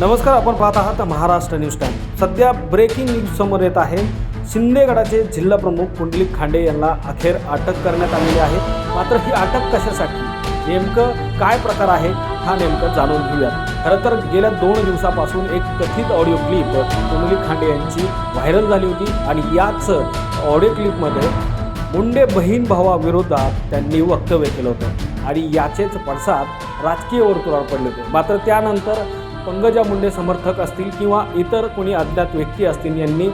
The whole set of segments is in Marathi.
नमस्कार आपण पाहत आहात महाराष्ट्र न्यूज टाईम सध्या ब्रेकिंग न्यूज समोर येत आहे. शिंदेगडाचे जिल्हा प्रमुख पुंडलिक खांडे यांना अखेर अटक करण्यात आलेली आहे. मात्र ही अटक कशासाठी? नेमकं काय प्रकार आहे? हा नेमकं जाणून घेऊयात खरं तर गेल्या दोन दिवसापासून एक कथित ऑडिओ क्लिप पुंडलिक खांडे यांची व्हायरल झाली होती आणि याच ऑडिओ क्लिपमध्ये मुंडे बहीण भावाविरोधात त्यांनी वक्तव्य केलं होतं. आणि याचेच पडसाद राजकीय वर्तुळावर पडले होते. मात्र त्यानंतर पंकजा मुंडे समर्थक असतील किंवा इतर कोणी अज्ञात व्यक्ती असतील यांनी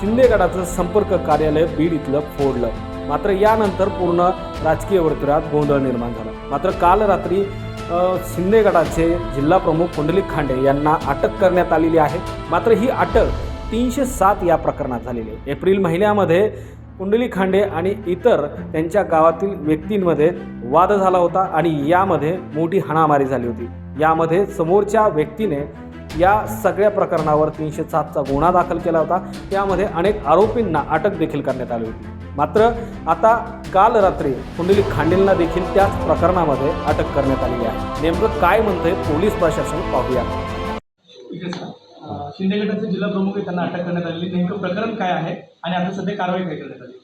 शिंदेगडाचं संपर्क कार्यालय बीड इथलं फोडलं. मात्र यानंतर पूर्ण राजकीय वर्तुळात गोंधळ निर्माण झाला. मात्र काल रात्री शिंदेगडाचे जिल्हा प्रमुख पुंडलिक खांडे यांना अटक करण्यात आलेली आहे. मात्र ही अटक तीनशे सात या प्रकरणात झालेली आहे. एप्रिल महिन्यामध्ये पुंडलिक खांडे आणि इतर त्यांच्या गावातील व्यक्तींमध्ये वाद झाला होता आणि यामध्ये मोठी हाणामारी झाली होती. यामध्ये समोरच्या व्यक्तीने या सगळ्या प्रकरणावर तीनशे सातचा गुन्हा दाखल केला होता. त्यामध्ये अनेक आरोपींना अटक देखील करण्यात आली होती. मात्र आता काल रात्री पुंडलिक खांडेंना देखील त्याच प्रकरणामध्ये अटक करण्यात आलेली आहे. नेमकं काय म्हणतंय पोलीस प्रशासन पाहूया. ठीक आहे सर अं, शिंदे गटाचे जिल्हा प्रमुख त्यांना अटक करण्यात आलेली. नेमकं प्रकरण काय आहे आणि आता सध्या कारवाई काय करण्यात आली?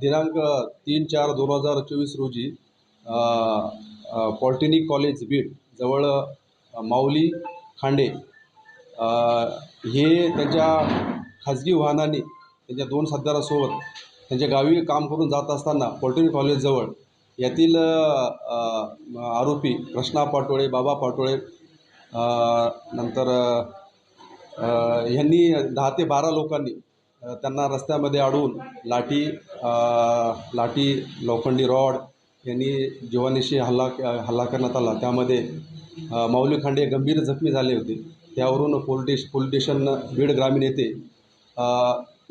दिनांक तीन चार दोन हजार चोवीस रोजी पॉलिटेक्निक कॉलेज बीड जवळ माऊली खांडे. हे त्यांच्या खाजगी वाहनाने त्यांच्या दोन साथीदारासोबत त्यांच्या गावी काम करून जात असताना पॉलिटेक्निक कॉलेजजवळ यातील आरोपी कृष्णा पाटोळे बाबा पाटोळे नंतर ह्यांनी दहा ते बारा लोकांनी त्यांना रस्त्यामध्ये अडवून लाठी लाठी लोखंडी रॉड यांनी जीवानीशी हल्ला हल्ला करण्यात आला. त्यामध्ये माऊली खांडे गंभीर जखमी झाले होते. त्यावरून पोलीस पोलीस स्टेशन बीड ग्रामीण येथे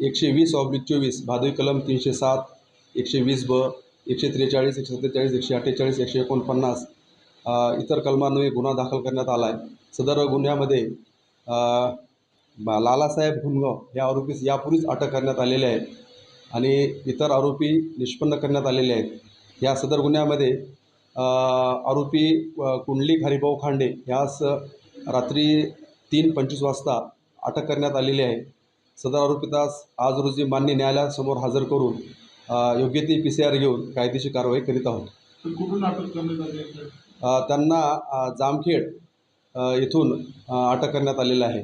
एकशे वीस ऑब्लिक चोवीस भादवी कलम तीनशे सात एकशे वीस ब एकशे त्रेचाळीस एकशे सत्तेचाळीस एकशे अठ्ठेचाळीस एकशे एकोणपन्नास इतर कलमान्वये गुन्हा दाखल करण्यात आला आहे सदर गुन्ह्यामध्ये लालासाहेब हुनगाव या आरोपीस यापूर्वीच अटक करण्यात आलेले आहे आणि इतर आरोपी निष्पन्न करण्यात आलेले आहेत. या सदर गुन्ह्यामध्ये आरोपी कुंडलिक हरिभाऊ खांडे यास रात्री तीन पंचवीस वाजता अटक करण्यात आलेली आहे. सदर आरोपितास आज रोजी मान्य न्यायालयासमोर हजर करून योग्य ती पी सी आर घेऊन कायदेशीर कारवाई करीत आहोत. कुठून अटक करण्यात आली त्यांना जामखेड येथून अटक करण्यात आलेलं आहे.